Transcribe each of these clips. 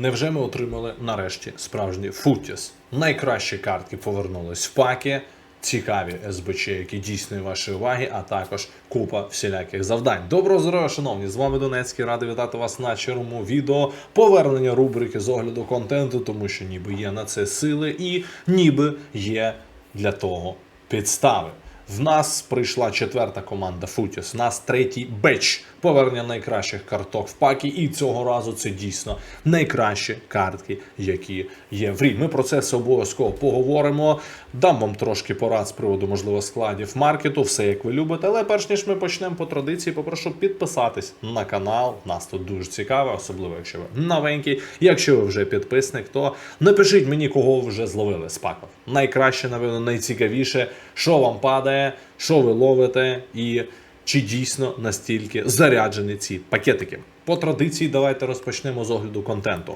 Невже ми отримали нарешті справжній футіс? Найкращі картки повернулись в паки. Цікаві СБЧ, які дійсної вашої уваги, а також купа всіляких завдань. Доброго здоров'я, шановні! З вами Донецький. Радий вітати вас на червому відео. Повернення рубрики з огляду контенту, тому що ніби є на це сили і ніби є для того підстави. В нас прийшла четверта команда Футіс. Нас третій беч повернення найкращих карток в пакі. І цього разу це дійсно найкращі картки, які є в грі. Ми про це обов'язково поговоримо. Дам вам трошки порад з приводу можливо складів маркету, все як ви любите. Але перш ніж ми почнемо по традиції, попрошу підписатись на канал. Нас тут дуже цікаво, особливо якщо ви новенький. Якщо ви вже підписник, то напишіть мені, кого ви вже зловили з паків. Найкраще, напевно, найцікавіше, що вам падає, що ви ловите, і чи дійсно настільки заряджені ці пакетики. По традиції, давайте розпочнемо з огляду контенту.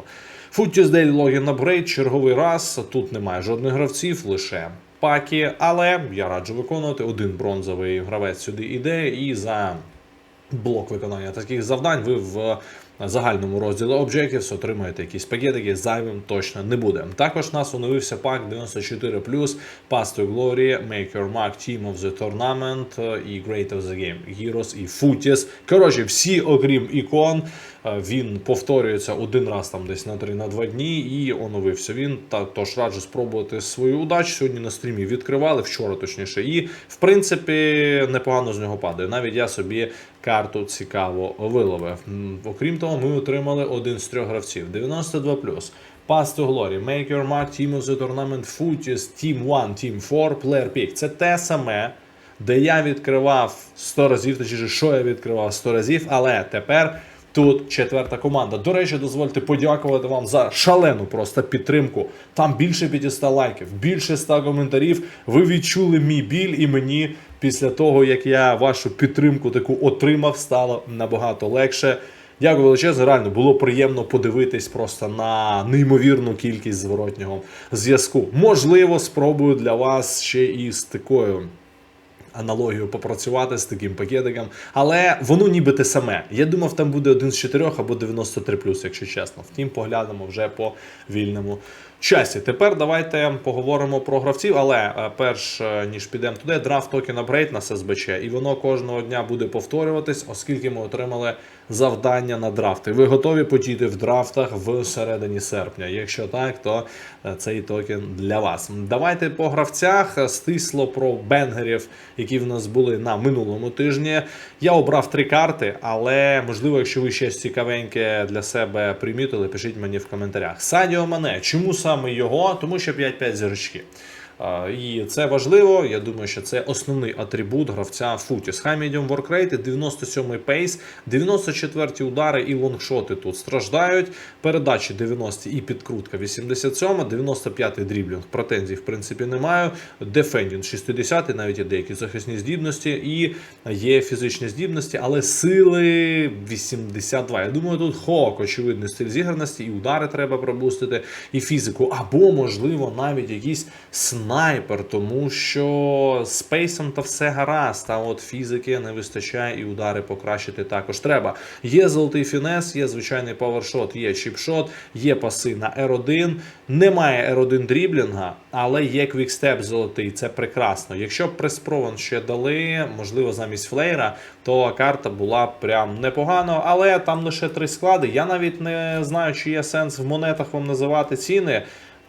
Food Login Upgrade черговий раз. Тут немає жодних гравців, лише паки. Але я раджу виконувати. Один бронзовий гравець сюди іде, і за блок виконання таких завдань ви в загальному розділу Objectives отримаєте якісь пакетики, зайвим точно не буде. Також у нас оновився пак 94 Path to Glory, Make Your Mark, Team of the Tournament е, і Great of the Game, Heroes і Footies. Коротше, всі, окрім ікон, е, він повторюється один раз там десь на 3 на 2 дні, і оновився він. Та тож раджу спробувати свою удачу. Сьогодні на стрімі відкривали, вчора точніше, і в принципі непогано з нього падає. Навіть я собі карту цікаво виловив. Окрім того, ми отримали один з трьох гравців 92 Pass to Glory, Make Your Mark, Team of the Tournament, Footies, Team 1, Team 4, Player Pick. Це те саме, де я відкривав 100 разів, точніше, що я відкривав 100 разів, але тепер. Тут четверта команда. До речі, дозвольте подякувати вам за шалену просто підтримку. Там більше 500 лайків, більше 100 коментарів. Ви відчули мій біль, і мені після того, як я вашу підтримку таку отримав, стало набагато легше. Дякую величезно. Реально було приємно подивитись просто на неймовірну кількість зворотнього зв'язку. Можливо, спробую для вас ще і з такою аналогію попрацювати з таким пакетиком, але воно ніби те саме. Я думав, там буде один з чотирьох або 93 якщо чесно. Втім, поглянемо вже по вільному часі. Тепер давайте поговоримо про гравців, але е, перш е, ніж підемо туди, драфт токен апгрейд на ССБЧ, і воно кожного дня буде повторюватись, оскільки ми отримали завдання на драфти. Ви готові потіти в драфтах в середині серпня? Якщо так, то е, цей токен для вас. Давайте по гравцях стисло про бенгерів, які в нас були на минулому тижні. Я обрав три карти, але можливо, якщо ви щось цікавеньке для себе примітили, пишіть мені в коментарях. Садіо Мане, чому саме його? Тому що 5-5 зірочки. І це важливо. Я думаю, що це основний атрибут гравця Футіс. High Medium Work Rate, 97 пейс, 94 удари і лонгшоти тут страждають. Передачі 90 і підкрутка 87, 95-й дріблінг. Претензій, в принципі, не маю. Дефендінг 60, навіть є деякі захисні здібності, і є фізичні здібності, але сили 82. Я думаю, тут хок, очевидний стиль зіграності, і удари треба пробустити, і фізику, або, можливо, навіть якийсь снайпер, тому що з пейсом та все гаразд. А от фізики не вистачає, і удари покращити також треба. Є золотий фінес, є звичайний павершот, є чіпшот, є паси на R1. Немає R1 дріблінга, але є квікстеп золотий. Це прекрасно. Якщо б приспрован ще дали, можливо, замість флеєра, то карта була б прям непогано. Але там лише три склади. Я навіть не знаю, чи є сенс в монетах вам називати ціни.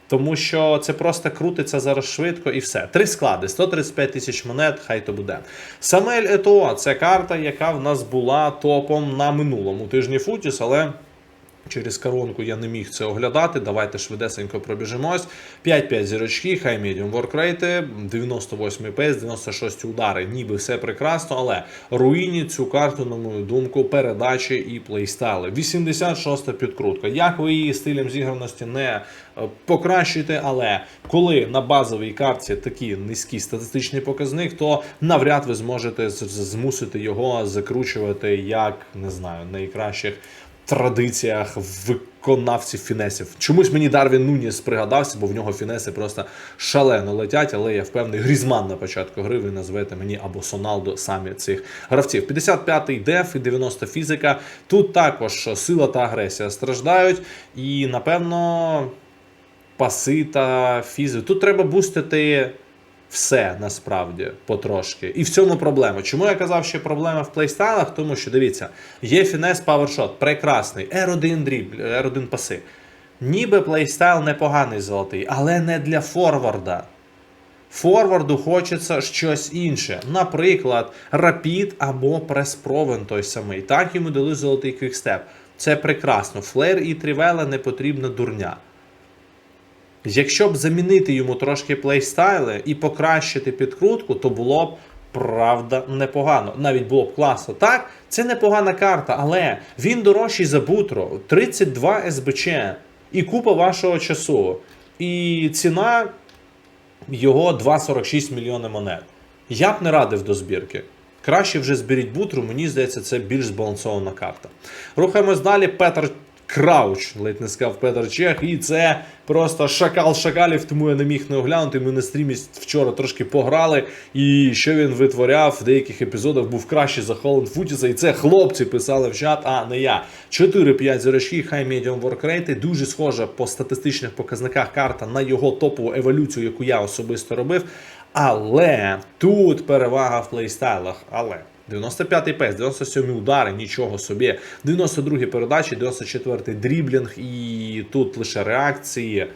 Тому що це просто крутиться зараз швидко і все. Три склади, 135 тисяч монет, хай то буде. Самель Етоа це карта, яка в нас була топом на минулому тижні Футіс, але. Через коронку я не міг це оглядати. Давайте швидесенько пробіжимось. 5-5 зірочки, хай медіум воркрейти, 98 пейс, 96 удари. Ніби все прекрасно, але руїні цю карту, на мою думку, передачі і плейстайли. 86 підкрутка. Як ви її стилем зіграності не е, покращуєте, але коли на базовій картці такий низький статистичний показник, то навряд ви зможете змусити його закручувати як не знаю найкращих традиціях виконавців фінесів. Чомусь мені Дарвін Нуніс пригадався, бо в нього фінеси просто шалено летять, але я впевнений, Грізман на початку гри ви назвете мені або Соналдо самі цих гравців. 55-й деф і 90 фізика. Тут також сила та агресія страждають, і напевно паси та фізи. Тут треба бустити все насправді потрошки. І в цьому проблема. Чому я казав, що проблема в плейстайлах? Тому що дивіться, є фінес павершот, прекрасний, R1 дріб, R1 паси. Ніби плейстайл непоганий золотий, але не для форварда. Форварду хочеться щось інше. Наприклад, рапід або прес-провен той самий. Так йому дали золотий квікстеп. Це прекрасно. Флер і трівела не потрібна дурня. Якщо б замінити йому трошки плейстайли і покращити підкрутку, то було б правда непогано. Навіть було б класно. Так, це непогана карта, але він дорожчий за Бутро. 32 СБЧ і купа вашого часу. І ціна його 2,46 мільйони монет. Я б не радив до збірки. Краще вже зберіть бутру, мені здається, це більш збалансована карта. Рухаємось далі. Петр Крауч, ледь не сказав Петр Чех, і це просто шакал шакалів, тому я не міг не оглянути. Ми на стрімі вчора трошки пограли. І що він витворяв в деяких епізодах був краще за Холланд Футіса. І це хлопці писали в чат, а не я. 4-5 зірочки, хай медіум воркрейти. Дуже схожа по статистичних показниках карта на його топову еволюцію, яку я особисто робив. Але тут перевага в плейстайлах. Але 95-й пес, 97-й удари, нічого собі. 92-й передачі, 94-й дріблінг, і тут лише реакції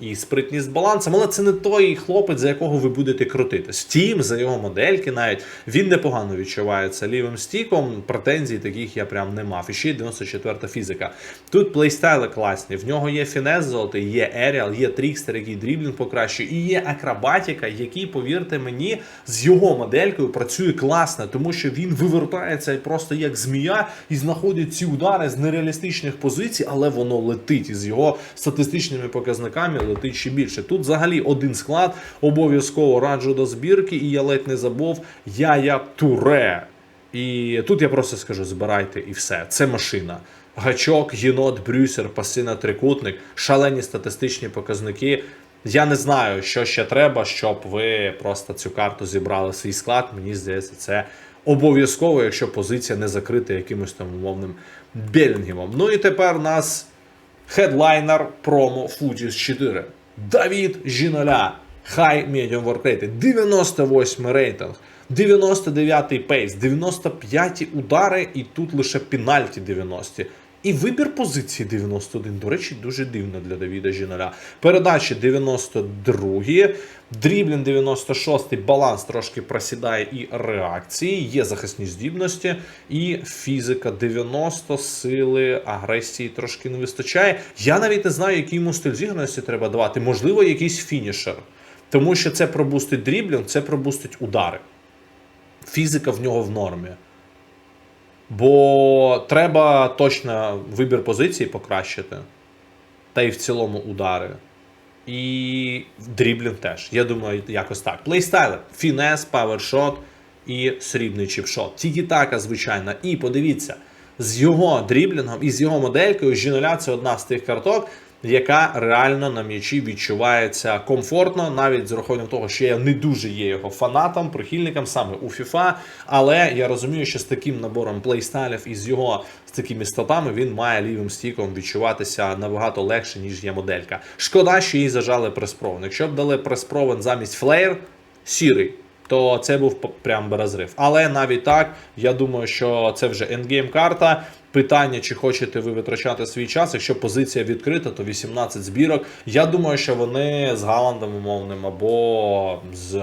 і спритність з балансом. Але це не той хлопець, за якого ви будете крутитись. Втім, за його модельки навіть він непогано відчувається лівим стіком. Претензій таких я прям не мав. І ще й 94-та фізика. Тут плейстайли класні. В нього є фінес золотий, є еріал, є трікстер, який дріблінг покращує, і є акробатіка, який, повірте мені, з його моделькою працює класно, тому що він вивертається просто як змія і знаходить ці удари з нереалістичних позицій, але воно летить із його статистичними показниками. Летить ще більше. Тут взагалі один склад обов'язково раджу до збірки, і я ледь не забув Яя Туре. І тут я просто скажу: збирайте і все. Це машина. Гачок, єнот, брюсер, пасина, трикутник, шалені статистичні показники. Я не знаю, що ще треба, щоб ви просто цю карту зібрали свій склад. Мені здається, це обов'язково, якщо позиція не закрита якимось там умовним Белінгемом. Ну і тепер нас хедлайнер промо Футіс 4. Давід Жіноля. Хай медіум воркрейти. 98 рейтинг. 99-й пейс, 95 удари, і тут лише пенальті 90. І вибір позиції 91. До речі, дуже дивно для Давіда Жіноля. Передачі 92, дріблін 96, баланс трошки просідає і реакції, є захисні здібності, і фізика 90, сили, агресії трошки не вистачає. Я навіть не знаю, який йому стиль зіграності треба давати. Можливо, якийсь фінішер. Тому що це пробустить дріблінг, це пробустить удари. Фізика в нього в нормі. Бо треба точно вибір позиції покращити. Та й в цілому удари. І дріблінг теж. Я думаю, якось так. Плейстайли. Фінес, павершот і срібний чіпшот. Тільки така, звичайно. І подивіться, з його дріблінгом і з його моделькою Жіноля це одна з тих карток, яка реально на м'ячі відчувається комфортно, навіть з урахуванням того, що я не дуже є його фанатом, прихильником саме у FIFA, але я розумію, що з таким набором плейстайлів і з його з такими статами він має лівим стіком відчуватися набагато легше, ніж є моделька. Шкода, що їй зажали преспровен. Якщо б дали преспровен замість флеєр, сірий. То це був прям розрив. Але навіть так, я думаю, що це вже ендгейм карта. Питання, чи хочете ви витрачати свій час. Якщо позиція відкрита, то 18 збірок. Я думаю, що вони з Галандом умовним або з.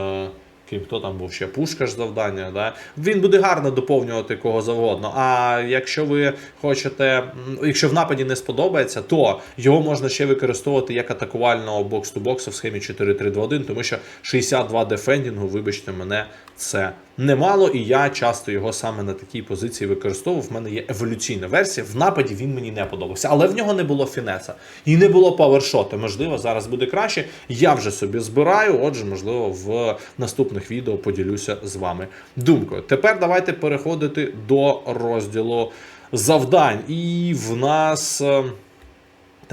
Ким хто там був ще пушка ж завдання, да? він буде гарно доповнювати кого завгодно. А якщо ви хочете, якщо в нападі не сподобається, то його можна ще використовувати як атакувального бокс-ту-боксу в схемі 4-3-2-1, тому що 62 дефендінгу, вибачте мене, це немало, і я часто його саме на такій позиції використовував. В мене є еволюційна версія. В нападі він мені не подобався, але в нього не було фінеса і не було павершота. Можливо, зараз буде краще. Я вже собі збираю. Отже, можливо, в наступних відео поділюся з вами думкою. Тепер давайте переходити до розділу завдань. І в нас.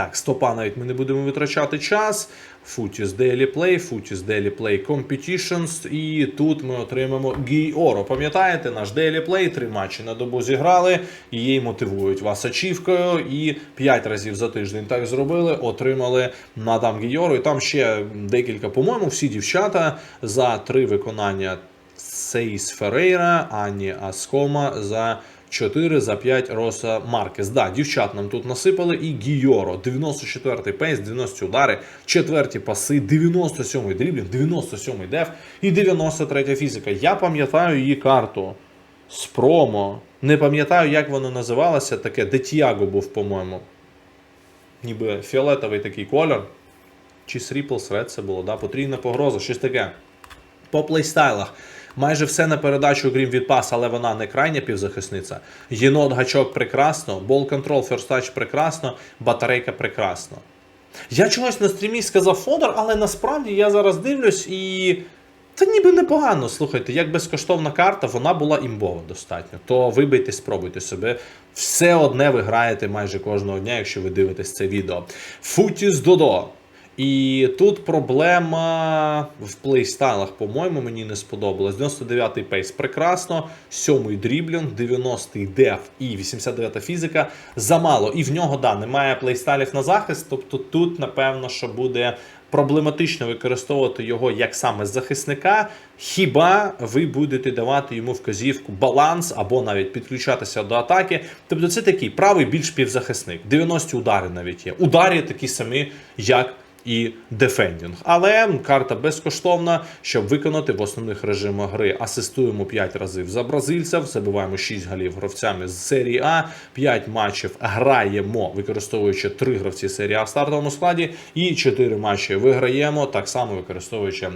Так, стопа навіть ми не будемо витрачати час. Footies Daily Play, Footies Daily Play Competitions. І тут ми отримаємо Гіоро. Пам'ятаєте, наш Daily Play, три матчі на добу зіграли, її мотивують вас ачівкою. І 5 разів за тиждень так зробили, отримали Мадам Гіоро. І там ще декілька, по-моєму, всі дівчата за три виконання Сейс Ферейра, Ані Аскома за 4 за 5 Роса Маркес. Да, дівчат нам тут насипали і Гійоро. 94-й пейс, 90 удари, четверті паси, 97-й дріблінг, 97-й деф і 93 фізика. Я пам'ятаю її карту з промо. Не пам'ятаю, як воно називалося. Таке Детіаго був, по-моєму. Ніби фіолетовий такий кольор. Чи Сріплс Ред це було, да? потрійна погроза, щось таке. По плейстайлах. Майже все на передачу, крім від пас, але вона не крайня півзахисниця. Єнот гачок прекрасно, бол контрол, ферстач прекрасно, батарейка прекрасно. Я чогось на стрімі сказав Фодор, але насправді я зараз дивлюсь і. Та ніби непогано, слухайте, як безкоштовна карта, вона була імбова достатньо. То вибийте, спробуйте себе. Все одне ви граєте майже кожного дня, якщо ви дивитесь це відео. Футіс Додо. І тут проблема в плейстайлах, по-моєму, мені не сподобалось. 99-й пейс прекрасно, 7-й дріблінг, 90-й деф і 89-та фізика замало. І в нього, да, немає плейстайлів на захист. Тобто тут, напевно, що буде проблематично використовувати його як саме захисника. Хіба ви будете давати йому вказівку баланс або навіть підключатися до атаки? Тобто це такий правий більш півзахисник. 90 удари навіть є. Удари такі самі, як і дефендінг. Але карта безкоштовна, щоб виконати в основних режимах гри. Асистуємо 5 разів за бразильців, забиваємо 6 голів гравцями з серії А, 5 матчів граємо, використовуючи 3 гравці серії А в стартовому складі, і 4 матчі виграємо, так само використовуючи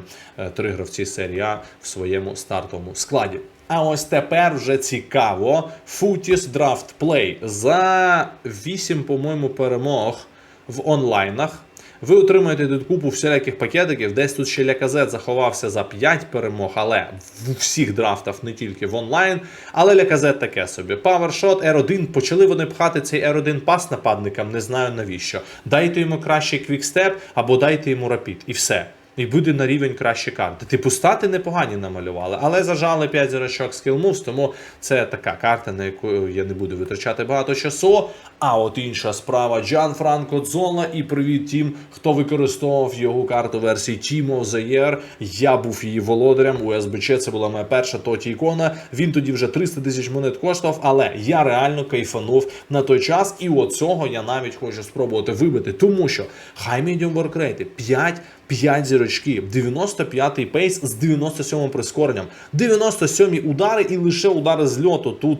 3 гравці серії А в своєму стартовому складі. А ось тепер вже цікаво. Футіс Draft Play за 8, по-моєму, перемог в онлайнах. Ви отримаєте тут купу всіляких пакетиків. Десь тут ще Ляказет заховався за 5 перемог, але в всіх драфтах, не тільки в онлайн. Але Ляказет таке собі. Powershot, R1. Почали вони пхати цей R1 пас нападникам, не знаю навіщо. Дайте йому кращий квікстеп або дайте йому рапід. І все. І буде на рівень кращі карти. Типу стати непогані намалювали, але зажали 5 зірочок Skill тому це така карта, на яку я не буду витрачати багато часу. А от інша справа Джан Франко Дзола. І привіт тим, хто використовував його карту версії Team of the Year. Я був її володарем у СБЧ. Це була моя перша тоті ікона. Він тоді вже 300 тисяч монет коштував, але я реально кайфанув на той час. І от цього я навіть хочу спробувати вибити, тому що High Medium Work Rate 5 5 зірочків, 95-й пейс з 97 прискоренням, 97-й удари і лише удари з льоту. Тут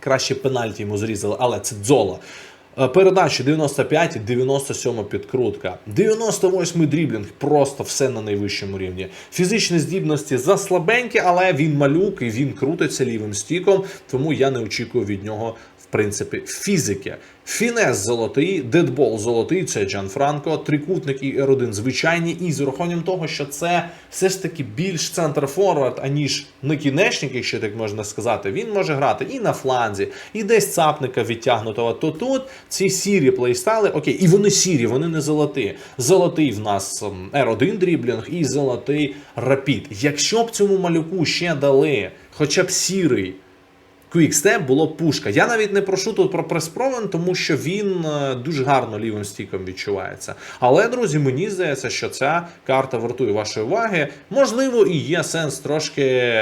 краще пенальті йому зрізали, але це дзола. Передачі 95, 97 підкрутка, 98 дріблінг, просто все на найвищому рівні. Фізичні здібності заслабенькі, але він малюк і він крутиться лівим стіком, тому я не очікую від нього принципі фізики. Фінес золотий, дедбол золотий, це Джан Франко, трикутник і R1 звичайні, і з урахуванням того, що це все ж таки більш центр форвард, аніж накінечник, якщо так можна сказати, він може грати і на фланзі, і десь цапника відтягнутого. То тут ці сірі плейстайли, окей, і вони сірі, вони не золоті. Золотий в нас ем, R1 дріблінг і золотий рапід. Якщо б цьому малюку ще дали хоча б сірий. Квікстеп було пушка. Я навіть не прошу тут про преспровен, тому що він е, дуже гарно лівим стіком відчувається. Але, друзі, мені здається, що ця карта вартує вашої уваги. Можливо, і є сенс трошки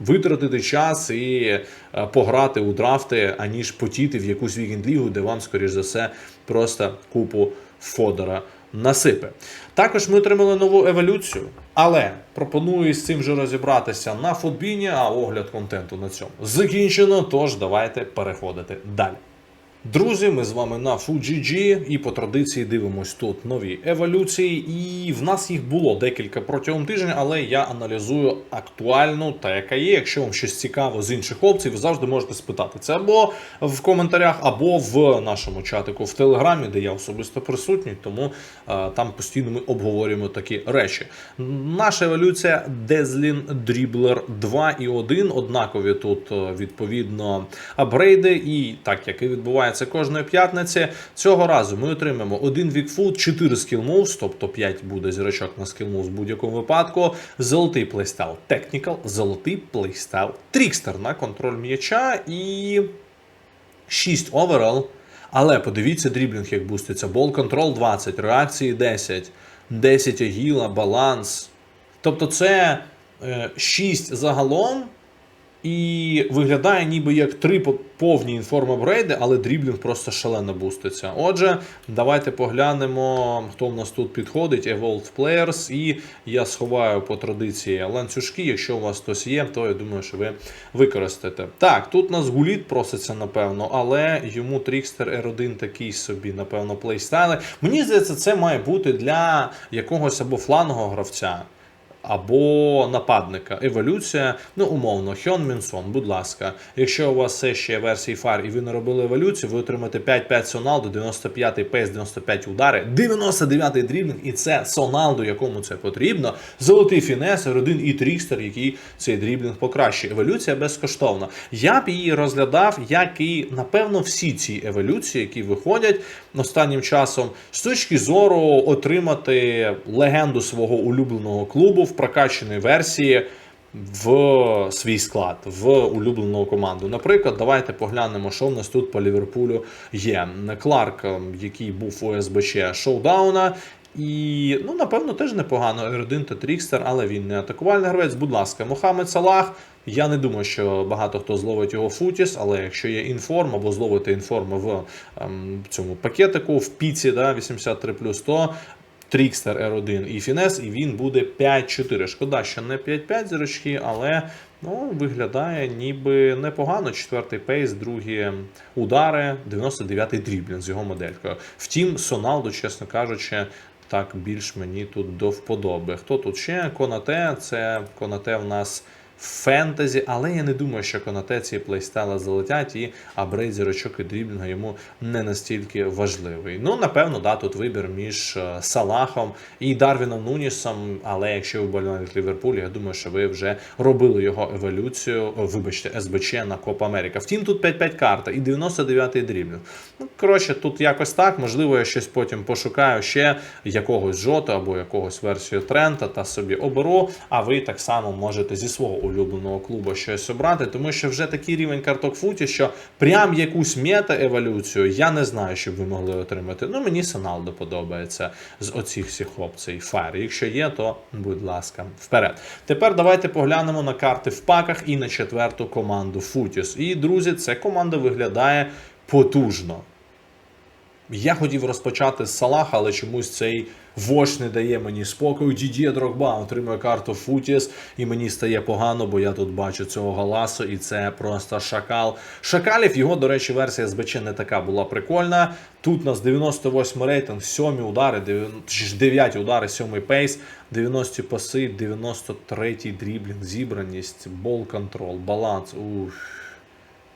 витратити час і е, пограти у драфти, аніж потіти в якусь вікенд-лігу, де вам, скоріш за все, просто купу фодора насипе. Також ми отримали нову еволюцію, але пропоную з цим вже розібратися на футбіні, а огляд контенту на цьому закінчено. Тож давайте переходити далі. Друзі, ми з вами на FUGG і по традиції дивимось тут нові еволюції. І в нас їх було декілька протягом тижня, але я аналізую актуальну та яка є. Якщо вам щось цікаво з інших опцій, ви завжди можете спитати це або в коментарях, або в нашому чатику в Телеграмі, де я особисто присутній, тому е, там постійно ми обговорюємо такі речі. Наша еволюція Дезлін Дріблер 2 і 1. Однакові тут е, відповідно апгрейди, і так як і відбувається кожної п'ятниці, цього разу ми отримаємо один вікфут, 4 skill moves, тобто 5 буде зірочок на moves в будь-якому випадку. Золотий плейстайл Technical, золотий плейстайл Trickster на контроль м'яча і 6 оверал. Але подивіться дріблінг, як буститься. Бол контрол 20, реакції 10, 10 агіла, баланс. Тобто це е, 6 загалом. І виглядає ніби як три повні інформапгрейди, але дріблінг просто шалено буститься. Отже, давайте поглянемо, хто в нас тут підходить. Evolved Players. І я сховаю по традиції ланцюжки. Якщо у вас хтось є, то я думаю, що ви використаєте. Так, тут у нас гуліт проситься, напевно, але йому Трікстер R1 такий собі, напевно, плейстайли. Мені здається, це має бути для якогось або флангового гравця або нападника. Еволюція, ну умовно, Хьон Мінсон, будь ласка. Якщо у вас все ще версії фар і ви не робили еволюцію, ви отримаєте 5-5 Соналду, 95 пейс, 95 удари, 99 дрібник, і це Соналду, якому це потрібно. Золотий фінес, родин і трікстер, який цей дріблінг покращує. Еволюція безкоштовна. Я б її розглядав, як і напевно всі ці еволюції, які виходять останнім часом, з точки зору отримати легенду свого улюбленого клубу в прокачаній версії. В свій склад, в улюблену команду. Наприклад, давайте поглянемо, що в нас тут по Ліверпулю є. Кларк, ем, який був у СБЧ шоудауна. І, ну, напевно, теж непогано. R1 та Трікстер, але він не атакувальний гравець. Будь ласка, Мохамед Салах. Я не думаю, що багато хто зловить його футіс, але якщо є інформ або зловити інформ в ем, цьому пакетику, в піці да, 83 то Трікстер R1 і Фінес, і він буде 5-4. Шкода, що не 5-5 зірочки, але ну, виглядає ніби непогано. Четвертий пейс, другі удари, 99-й дріблін з його моделькою. Втім, Соналду, чесно кажучи, так більш мені тут до вподоби. Хто тут ще? Конате, це Конате в нас. Фентезі, але я не думаю, що Конате ці плейстайли залетять, і апгрейд зірочок і дріблінга йому не настільки важливий. Ну, напевно, да, тут вибір між е, Салахом і Дарвіном Нунісом. Але якщо ви боліваєте Ліверпуль, я думаю, що ви вже робили його еволюцію, вибачте, СБЧ на Копа Америка. Втім, тут 5-5 карта і 99-й дріблінг. Ну, коротше, тут якось так. Можливо, я щось потім пошукаю ще якогось жоту або якогось версію Трента та собі оберу. А ви так само можете зі свого улюбленого клубу щось обрати, тому що вже такий рівень карток футі, що прям якусь мета-еволюцію я не знаю, щоб ви могли отримати. Ну, мені Соналдо подобається з оцих всіх опцій Fire. Якщо є, то будь ласка, вперед. Тепер давайте поглянемо на карти в паках і на четверту команду Футіс. І, друзі, ця команда виглядає потужно. Я хотів розпочати з Салаха, але чомусь цей вож не дає мені спокою. Дідє Дрогба отримує карту Футіс, і мені стає погано, бо я тут бачу цього галасу, і це просто шакал. Шакалів його, до речі, версія СБЧ не така була прикольна. Тут у нас 98 рейтинг, 7 удари, 9 удари, 7 пейс, 90 паси, 93 дріблінг, зібраність, бол контрол, баланс. Уф.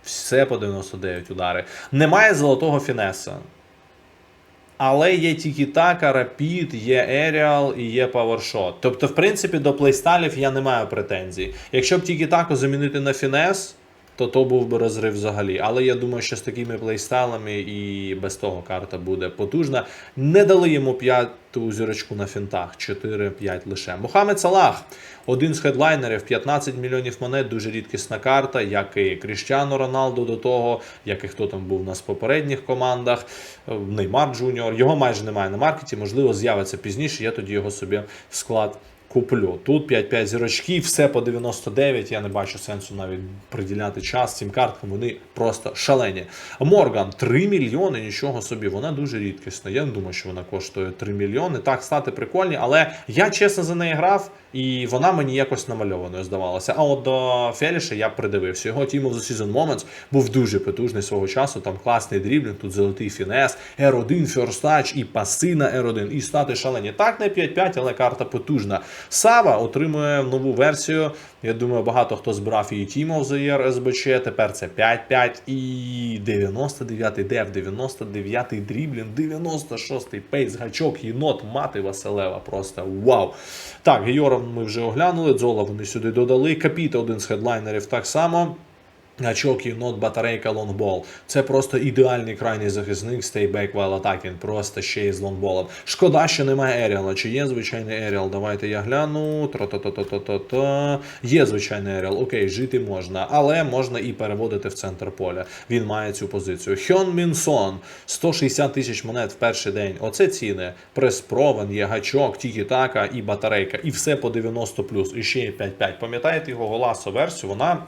Все по 99 удари. Немає золотого фінеса. Але є тільки така, Rapid, є Aerial і є PowerShot. Тобто, в принципі, до плейстайлів я не маю претензій. Якщо б тільки таку замінити на фінес, то то був би розрив взагалі. Але я думаю, що з такими плейстайлами і без того карта буде потужна. Не дали йому п'яту зірочку на фінтах, 4-5 лише. Мохамед Салах, один з хедлайнерів, 15 мільйонів монет, дуже рідкісна карта, як і Кріштіану Роналду до того, як і хто там був у нас в попередніх командах. Неймар Джуніор. Його майже немає на маркеті, можливо, з'явиться пізніше. Я тоді його собі в склад куплю. Тут 5-5 зірочків, все по 99. Я не бачу сенсу навіть приділяти час цим карткам. Вони просто шалені. Морган 3 мільйони, нічого собі. Вона дуже рідкісна. Я не думаю, що вона коштує 3 мільйони. Так, стати прикольні, але я чесно за неї грав, і вона мені якось намальованою здавалася. А от до Феліша я придивився. Його Team of the Season Moments був дуже потужний свого часу. Там класний дріблінг, тут золотий фінес, R1, First Touch і паси на R1, і стати шалені. Так, не 5-5, але карта потужна. Сава отримує нову версію. Я думаю, багато хто збирав її тімов за ЄРСБЧ, Тепер це 5-5 і 99-й дев, 99-й дріблін, 96-й пейс, гачок, єнот, мати Василева. Просто вау. Так, Геора ми вже оглянули, Дзола вони сюди додали. Капіта один з хедлайнерів так само. Гачок, єнот, батарейка, лонгбол. Це просто ідеальний крайній захисник стейбек while attacking, просто ще й з лонгболом. Шкода, що немає Еріала. Чи є звичайний Еріал? Давайте я гляну. Тро-то-то-то-то-то. Є звичайний Еріал. Окей, жити можна, але можна і переводити в центр поля. Він має цю позицію. Хьон Мін Сон. 160 тисяч монет в перший день. Оце ціни. Преспровен, є гачок, тікі-така і батарейка. І все по 90 І ще є 5-5. Пам'ятаєте його голасу версію? Вона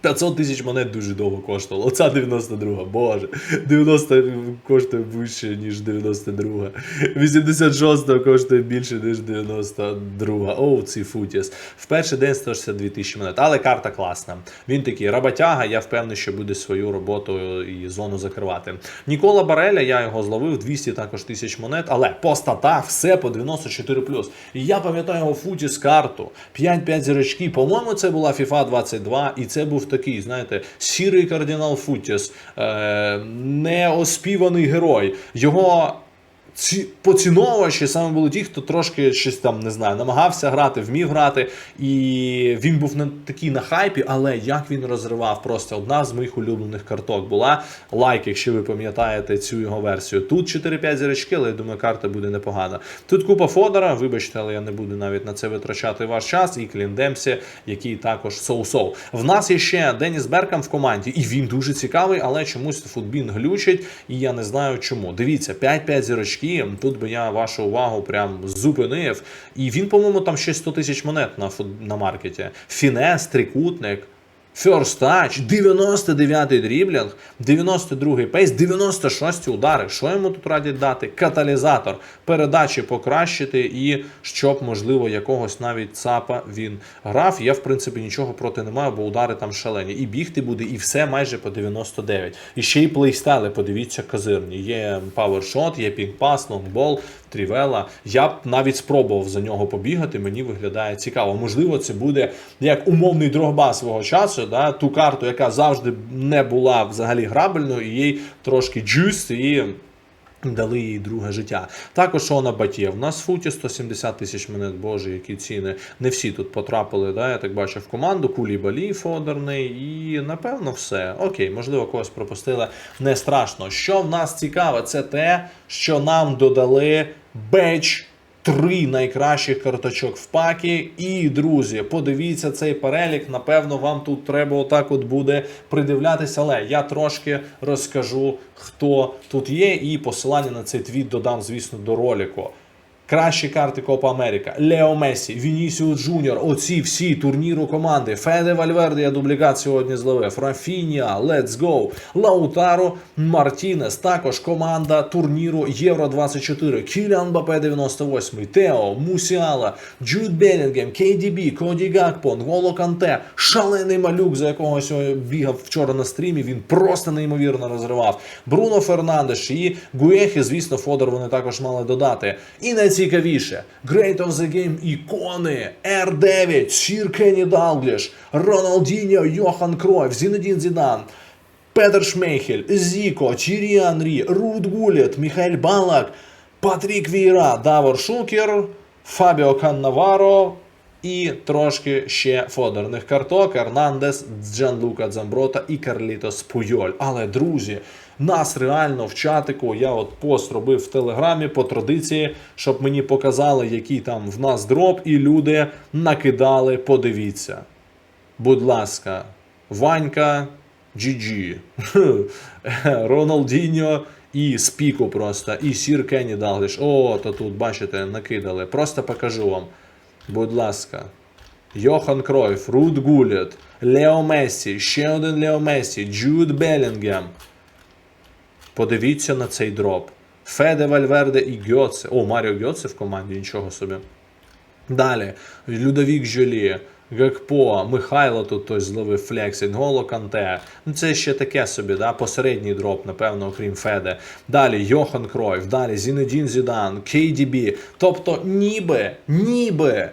500 тисяч монет дуже довго коштувало. Оця 92, боже. 90 коштує вище, ніж 92. 86 коштує більше, ніж 92. Оу, ці футіс. В перший день 162 тисячі монет. Але карта класна. Він такий роботяга, я впевнений, що буде свою роботу і зону закривати. Нікола Бареля, я його зловив, 200 також тисяч монет, але по статах все по 94 І я пам'ятаю його футіс карту. 5-5 зірочки. По-моєму, це була FIFA 22, і це був такий, знаєте, сірий кардинал Футіс, е, неоспіваний герой. Його ці поціновувачі саме були ті, хто трошки щось там не знаю, намагався грати, вмів грати, і він був на такий на хайпі, але як він розривав, просто одна з моїх улюблених карток була. Лайк, якщо ви пам'ятаєте цю його версію. Тут 4-5 зірочки, але я думаю, карта буде непогана. Тут купа Фодора, вибачте, але я не буду навіть на це витрачати ваш час. І Клін Демсі, який також соу-соу. В нас є ще Деніс Беркам в команді, і він дуже цікавий, але чомусь футбін глючить, і я не знаю чому. Дивіться, 5-5 зірочки. Тут би я вашу увагу прям зупинив. І він, по-моєму, там ще 100 тисяч монет на на маркеті. Фінес, трикутник. First touch, 99-й дріблінг, 92-й пейс, 96 удари. Що йому тут радять дати? Каталізатор, передачі покращити і щоб, можливо, якогось навіть ЦАПа він грав. Я, в принципі, нічого проти не маю, бо удари там шалені. І бігти буде, і все майже по 99. І ще й плейстайли, подивіться, козирні. Є павершот, є пінг-пас, лонгбол, трівела. Я б навіть спробував за нього побігати, мені виглядає цікаво. Можливо, це буде як умовний дрогба свого часу, да, ту карту, яка завжди не була взагалі грабельною, і їй трошки джюс і. Дали їй друге життя. Також Шона Батє. В нас в футі 170 тисяч монет, боже, які ціни. Не всі тут потрапили, да, я так бачу, в команду. Кулі Балі Фодерний і напевно все. Окей, можливо, когось пропустили. Не страшно. Що в нас цікаве, це те, що нам додали беч. Три найкращих карточок в пакі. І, друзі, подивіться цей перелік. Напевно, вам тут треба отак от буде придивлятися. Але я трошки розкажу, хто тут є, і посилання на цей твіт додам, звісно, до ролику. Кращі карти Копа Америка, Лео Месі, Вінісіус Джуніор, оці всі турніру команди. Феде Вальверде я дублікат сьогодні зловив. Рафінія, Let's Go, Лаутаро, Мартінес. Також команда турніру Євро 24. Кіліан Бапе 98, Тео, Мусіала, Джуд Белінгем, KDB, Коді Гакпо, Нголо Канте, шалений малюк, за якого сьогодні бігав вчора на стрімі. Він просто неймовірно розривав. Бруно Фернандеш і Гуехи, звісно, Фодор вони також мали додати. І найцікавіше, Great of the Game ікони, R9, Сір Кенні Далгліш, Роналдіньо, Йохан Кройф, Зінедін Зідан, Петер Шмейхель, Зіко, Тірі Анрі, Руд Гулєт, Міхаель Балак, Патрік Віра, Давор Шукер, Фабіо Каннаваро і трошки ще фодерних карток Ернандес, Джанлука Дзамброта і Карлітос Пуйоль. Але, друзі, нас реально в чатику, я от пост робив в Телеграмі по традиції, щоб мені показали, який там в нас дроп, і люди накидали, подивіться. Будь ласка, Ванька, GG, Роналдіньо і Спіку просто, і Сір Кенні Далгліш. О, то тут, бачите, накидали. Просто покажу вам. Будь ласка. Йохан Кройф, Рут Гулет, Лео Мессі, ще один Лео Мессі, Джуд Белінгем. Подивіться на цей дроп. Феде Вальверде і Гьоце. О, Маріо Гьоце в команді, нічого собі. Далі. Людовік Жолі, Гекпо, Михайло тут той зловив флексінг, Голо Канте. Ну це ще таке собі, да? посередній дроп, напевно, окрім Феде. Далі Йохан Кройф, далі Зінедін Зідан, KDB. Тобто, ніби, ніби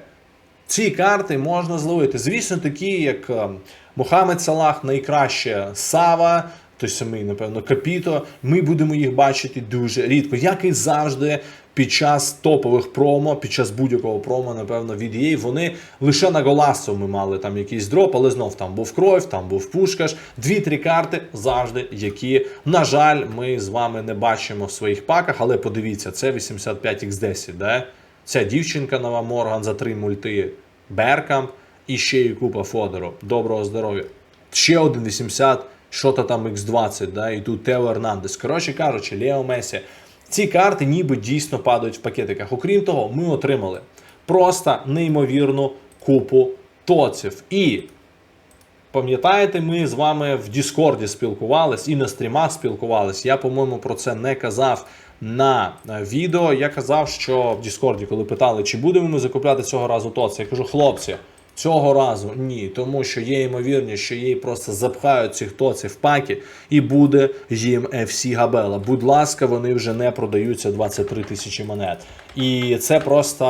ці карти можна зловити. Звісно, такі, як е, Мохамед Салах, найкраще Сава, той самий, напевно, Капіто. Ми будемо їх бачити дуже рідко, як і завжди. Під час топових промо, під час будь-якого промо, напевно, від EA, вони лише на Голасу ми мали там якийсь дроп, але знов там був Кройф, там був Пушкаш. Дві-три карти завжди, які, на жаль, ми з вами не бачимо в своїх паках. Але подивіться, це 85x10, да? Ця дівчинка нова Морган за три мульти Беркамп і ще й купа Фодору. Доброго здоров'я. Ще один 80, що то там X20, да? і тут Тео Ернандес. Коротше кажучи, Лео Месі. Ці карти ніби дійсно падають в пакетиках. Окрім того, ми отримали просто неймовірну купу тоців. І Пам'ятаєте, ми з вами в Діскорді спілкувались і на стрімах спілкувались. Я, по-моєму, про це не казав на е, відео. Я казав, що в Діскорді, коли питали, чи будемо ми закупляти цього разу тоці, я кажу, хлопці, цього разу ні, тому що є ймовірність, що їй просто запхають цих тоців в паки, і буде їм FC Габела. Будь ласка, вони вже не продаються 23 тисячі монет. І це просто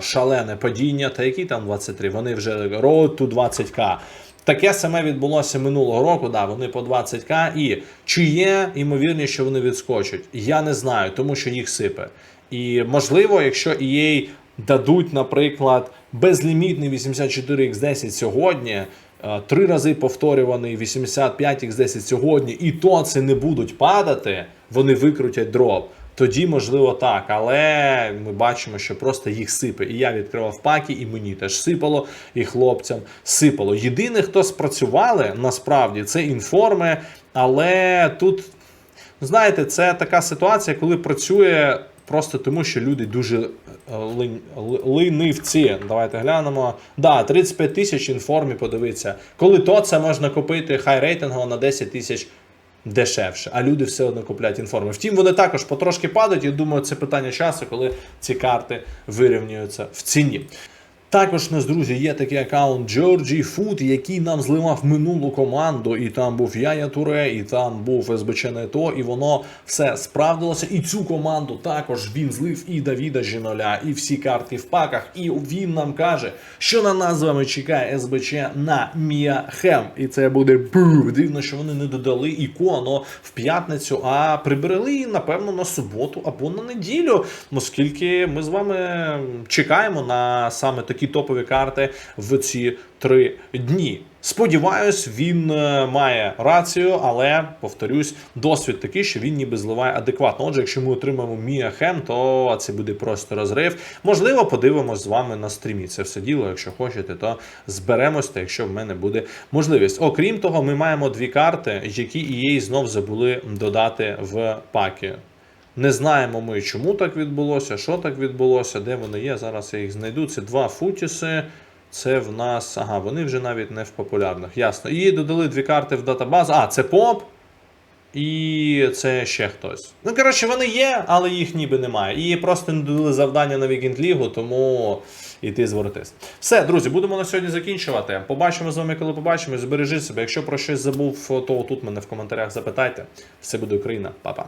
шалене падіння. Та які там 23? Вони вже road to 20к. Таке саме відбулося минулого року. Да, вони по 20к. І чи є ймовірність, що вони відскочать? Я не знаю, тому що їх сипе. І можливо, якщо EA дадуть, наприклад, безлімітний 84x10 сьогодні. е, Три рази повторюваний 85x10 сьогодні, і то це не будуть падати, вони викрутять дроп. Тоді, можливо, так, але ми бачимо, що просто їх сипе. І я відкривав паки, і мені теж сипало, і хлопцям сипало. Єдине, хто спрацювали насправді, це інформи, але тут, знаєте, це така ситуація, коли працює просто тому, що люди дуже е, ленивці. Давайте глянемо. Да, 35 тисяч інформі, подивиться. Коли то це можна купити хай рейтингово на 10 тисяч дешевше, а люди все одно куплять інформи. Втім, вони також потрошки падають. Я думаю, це питання часу, коли ці карти вирівнюються в ціні. Також нас, друзі, є такий аккаунт Georgie Food, який нам зливав минулу команду, і там був Яя Туре, і там був СБЧ НЕТО, і воно все справдилося. І цю команду також він злив і Давіда Жіноля, і всі карти в паках. І він нам каже, що на нас з вами чекає СБЧ на Міахем. І це буде був. Дивно, що вони не додали ікону в п'ятницю, а приберегли її, напевно, на суботу або на неділю, оскільки ми з вами чекаємо на саме такі топові карти в ці три дні. Сподіваюсь, він е, має рацію, але повторюсь, досвід такий, що він ніби зливає адекватно. Отже, якщо ми отримаємо Мія Хем, то це буде просто розрив. Можливо, подивимось з вами на стрімі. Це все діло. Якщо хочете, то зберемось, та якщо в мене буде можливість. Окрім того, ми маємо дві карти, які EA знов забули додати в паки. Не знаємо ми, чому так відбулося, що так відбулося, де вони є. Зараз я їх знайду. Це два футіси. Це в нас. Ага, вони вже навіть не в популярних. Ясно. І додали дві карти в датабазу. А, це поп. І це ще хтось. Ну, коротше, вони є, але їх ніби немає. І просто не додали завдання на Вікінд Лігу, тому іти звертись. Все, друзі, будемо на сьогодні закінчувати. Побачимо з вами, коли побачимо. Збережіть себе. Якщо про щось забув, то тут мене в коментарях запитайте. Все буде Україна, Па-па.